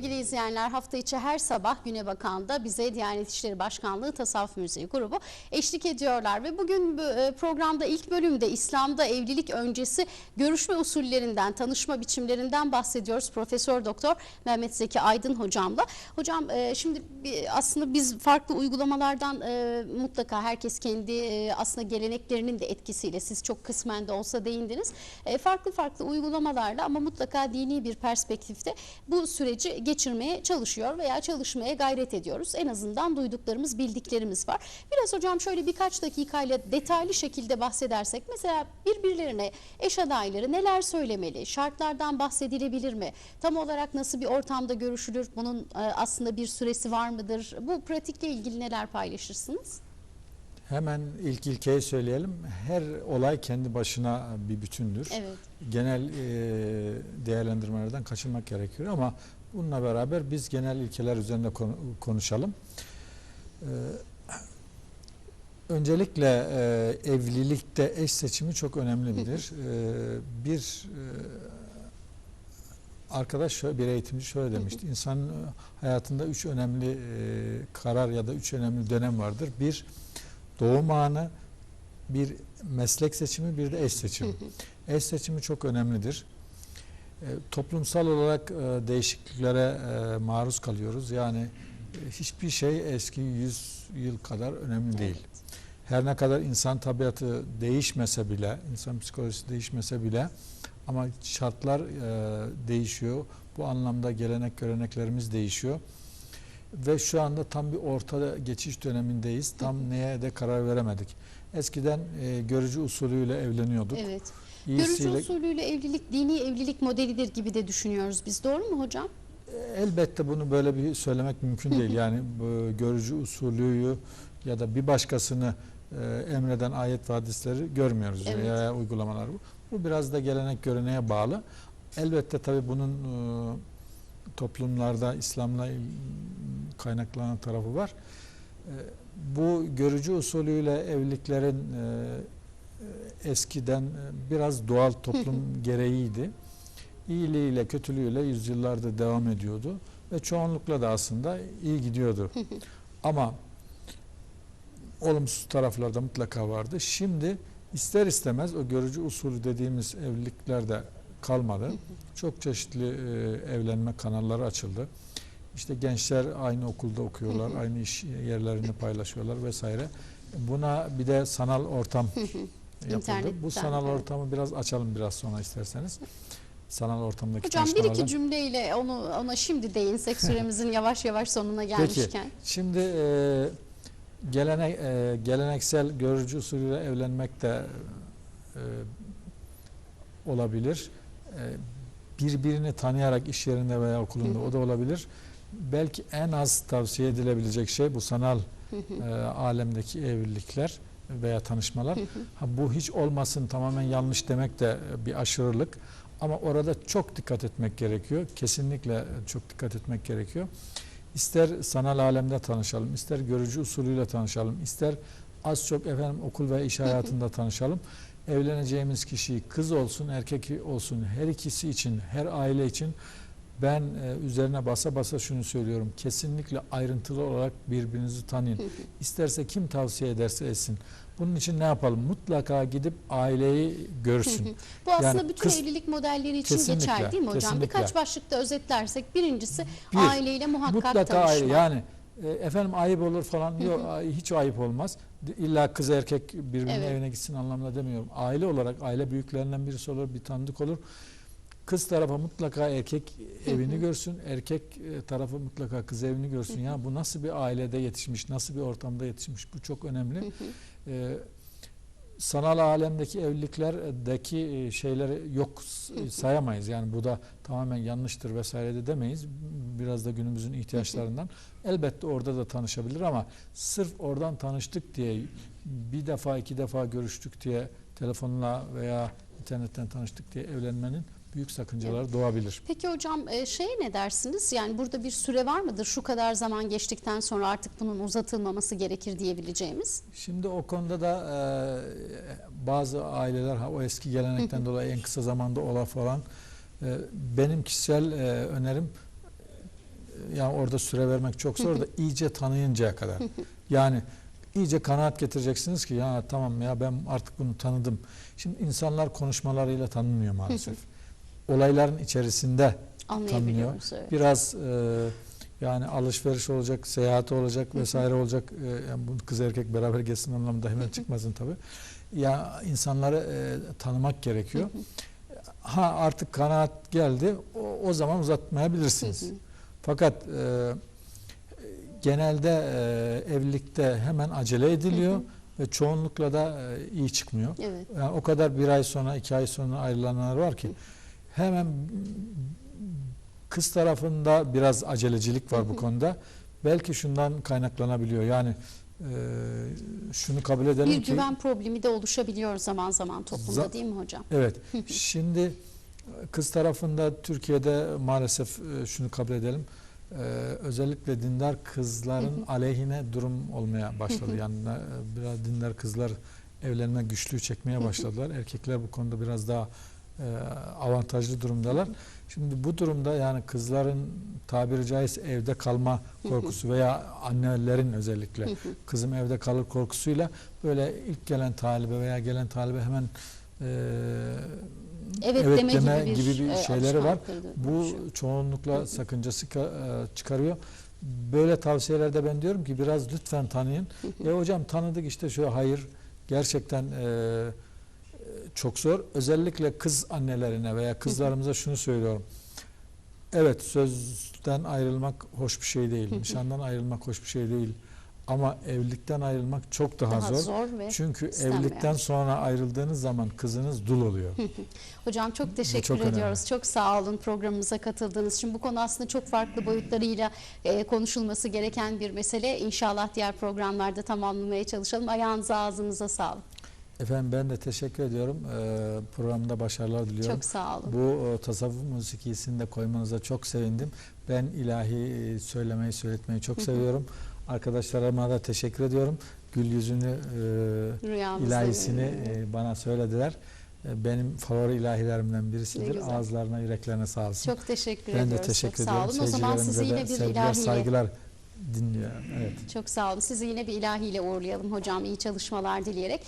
sevgili izleyenler hafta içi her sabah Güne Bakan'da bize Diyanet İşleri Başkanlığı Tasavvuf Müziği grubu eşlik ediyorlar. Ve bugün bu e, programda ilk bölümde İslam'da evlilik öncesi görüşme usullerinden, tanışma biçimlerinden bahsediyoruz. Profesör Doktor Mehmet Zeki Aydın hocamla. Hocam e, şimdi aslında biz farklı uygulamalardan e, mutlaka herkes kendi aslında geleneklerinin de etkisiyle siz çok kısmen de olsa değindiniz. Farklı farklı uygulamalarla ama mutlaka dini bir perspektifte bu süreci geçirmeye çalışıyor veya çalışmaya gayret ediyoruz. En azından duyduklarımız, bildiklerimiz var. Biraz hocam şöyle birkaç dakikayla detaylı şekilde bahsedersek mesela birbirlerine eş adayları neler söylemeli? Şartlardan bahsedilebilir mi? Tam olarak nasıl bir ortamda görüşülür? Bunun e, aslında bir süresi var mıdır? Bu pratikle ilgili neler paylaşırsınız? Hemen ilk ilkeyi söyleyelim. Her olay kendi başına bir bütündür. Evet. Genel e, değerlendirmelerden kaçınmak gerekiyor ama bununla beraber biz genel ilkeler üzerinde konu- konuşalım. E, öncelikle e, evlilikte eş seçimi çok önemlidir. E, bir e, arkadaş şöyle, bir eğitimci şöyle demişti. İnsanın e, hayatında üç önemli e, karar ya da üç önemli dönem vardır. Bir doğum anı, bir meslek seçimi, bir de eş seçimi. Eş seçimi çok önemlidir. E, toplumsal olarak e, değişikliklere e, maruz kalıyoruz. Yani e, hiçbir şey eski 100 yıl kadar önemli değil. Her ne kadar insan tabiatı değişmese bile, insan psikolojisi değişmese bile ama şartlar e, değişiyor. Bu anlamda gelenek göreneklerimiz değişiyor. Ve şu anda tam bir orta geçiş dönemindeyiz. Tam neye de karar veremedik. Eskiden e, görücü usulüyle evleniyorduk. Evet. Görücü İyisiyle, usulüyle evlilik dini evlilik modelidir gibi de düşünüyoruz biz. Doğru mu hocam? elbette bunu böyle bir söylemek mümkün değil. Yani bu görücü usulüyü ya da bir başkasını e, emreden ayet ve hadisleri görmüyoruz Evet. veya uygulamalar bu. Bu biraz da gelenek göreneğe bağlı. Elbette tabii bunun e, toplumlarda İslam'la kaynaklanan tarafı var. E, bu görücü usulüyle evliliklerin e, eskiden biraz doğal toplum gereğiydi. İyiliğiyle kötülüğüyle yüzyıllardır devam ediyordu ve çoğunlukla da aslında iyi gidiyordu. Ama olumsuz tarafları da mutlaka vardı. Şimdi ister istemez o görücü usulü dediğimiz evlilikler de kalmadı. Çok çeşitli e, evlenme kanalları açıldı. İşte gençler aynı okulda okuyorlar, aynı iş yerlerini paylaşıyorlar vesaire. Buna bir de sanal ortam yapıldı. İnternetten, Bu sanal evet. ortamı biraz açalım biraz sonra isterseniz. Sanal ortamdaki Hocam bir iki cümleyle onu ona şimdi değinsek süremizin yavaş yavaş sonuna gelmişken. Şimdi e, gelene, e, geleneksel görücü usulüyle evlenmek de e, olabilir. E, birbirini tanıyarak iş yerinde veya okulunda o da olabilir. Belki en az tavsiye edilebilecek şey bu sanal e, alemdeki evlilikler veya tanışmalar. Ha, bu hiç olmasın tamamen yanlış demek de bir aşırılık. Ama orada çok dikkat etmek gerekiyor. Kesinlikle çok dikkat etmek gerekiyor. İster sanal alemde tanışalım, ister görücü usulüyle tanışalım, ister az çok efendim okul ve iş hayatında tanışalım. Evleneceğimiz kişi kız olsun, erkek olsun her ikisi için, her aile için ben e, üzerine basa basa şunu söylüyorum. Kesinlikle ayrıntılı olarak birbirinizi tanıyın. İsterse kim tavsiye ederse etsin. Bunun için ne yapalım? Mutlaka gidip aileyi görsün. Bu aslında Yani bütün kız- evlilik modelleri için Kesinlikle, geçerli değil mi hocam? kesinlikle. Birkaç başlıkta özetlersek birincisi Bir, aileyle muhakkak Mutlaka tanışma. ayrı. Yani e, efendim ayıp olur falan. Yok hiç ayıp olmaz. İlla kız erkek birbirinin Evet. evine gitsin anlamında demiyorum. Aile olarak aile büyüklerinden birisi olur, bir tanıdık olur. Kız tarafı mutlaka erkek evini görsün, erkek e, tarafı mutlaka kız evini görsün. Ya bu nasıl bir ailede yetişmiş, nasıl bir ortamda yetişmiş bu çok önemli. E, sanal alemdeki evliliklerdeki e, şeyleri yok sayamayız. Yani bu da tamamen yanlıştır vesaire de demeyiz. Biraz da günümüzün ihtiyaçlarından. Elbette orada da tanışabilir ama sırf oradan tanıştık diye bir defa iki defa görüştük diye telefonla veya internetten tanıştık diye evlenmenin büyük sakıncaları doğabilir. Peki hocam e, şeye ne dersiniz? Yani burada bir süre var mıdır? Şu kadar zaman geçtikten sonra artık bunun uzatılmaması gerekir diyebileceğimiz. Şimdi o konuda da e, bazı aileler o eski gelenekten dolayı en kısa zamanda ola falan. E, benim kişisel e, önerim yani orada süre vermek çok zor da iyice tanıyıncaya kadar. Yani iyice kanaat getireceksiniz ki ya tamam ya ben artık bunu tanıdım. Şimdi insanlar konuşmalarıyla tanınmıyor maalesef. Olayların içerisinde tanınıyor. Evet. Biraz e, yani alışveriş olacak, seyahat olacak vesaire olacak. E, yani bu kız erkek beraber geçsin anlamında hemen çıkmasın tabii. Ya insanları e, tanımak gerekiyor. Ha artık kanaat geldi. O, o zaman uzatmayabilirsiniz. Fakat e, genelde e, evlilikte hemen acele ediliyor ve çoğunlukla da e, iyi çıkmıyor. Evet. Yani o kadar bir ay sonra, iki ay sonra ayrılanlar var ki hemen kız tarafında biraz acelecilik var bu konuda. Belki şundan kaynaklanabiliyor. Yani e, şunu kabul edelim Bir ki güven problemi de oluşabiliyor zaman zaman toplumda Za- değil mi hocam? Evet. Şimdi kız tarafında Türkiye'de maalesef e, şunu kabul edelim. e, özellikle dindar kızların aleyhine durum olmaya başladı. Yani e, biraz dindar kızlar evlenme güçlüğü çekmeye başladılar. Erkekler bu konuda biraz daha avantajlı durumdalar. Şimdi bu durumda yani kızların tabiri caizse evde kalma korkusu veya annelerin özellikle kızım evde kalır korkusuyla böyle ilk gelen talibe veya gelen talibe hemen e, Evet, evet deme, deme gibi bir, gibi bir e, şeyleri var. Bu çoğunlukla sakıncası e, çıkarıyor. Böyle tavsiyelerde ben diyorum ki biraz lütfen tanıyın. e hocam tanıdık işte şu hayır gerçekten e, çok zor. Özellikle kız annelerine veya kızlarımıza şunu söylüyorum. Evet sözden ayrılmak hoş bir şey değil. Nişandan ayrılmak hoş bir şey değil. Ama evlilikten ayrılmak çok daha, Daha zor. zor ve Çünkü evlilikten sonra ayrıldığınız zaman kızınız dul oluyor. Hocam çok teşekkür çok önemli. ediyoruz. Çok sağ olun programımıza katıldığınız için. Bu konu aslında çok farklı boyutlarıyla e, konuşulması gereken bir mesele. İnşallah diğer programlarda tamamlamaya çalışalım. Ayağınıza ağzınıza sağlık. Efendim ben de teşekkür ediyorum. Ee, programda başarılar diliyorum. Çok sağ olun. Bu e, tasavvuf musikisini de koymanıza çok sevindim. Ben ilahi e, söylemeyi, söyletmeyi çok seviyorum. Arkadaşlarıma da teşekkür ediyorum. Gül yüzünü e, Rüyamızda ilahisini e, bana söylediler. E, Benim favori ilahilerimden Ne birisidir. güzel. Ağızlarına, yüreklerine sağ olsun. Çok teşekkür ben ediyoruz. de teşekkür çok ediyorum. sağ olun. O zaman sizi yine bir sevgiler, ilahiyle saygılar dinliyorum. Evet. çok sağ olun. Sizi yine bir ilahiyle uğurlayalım hocam. İyi çalışmalar dileyerek.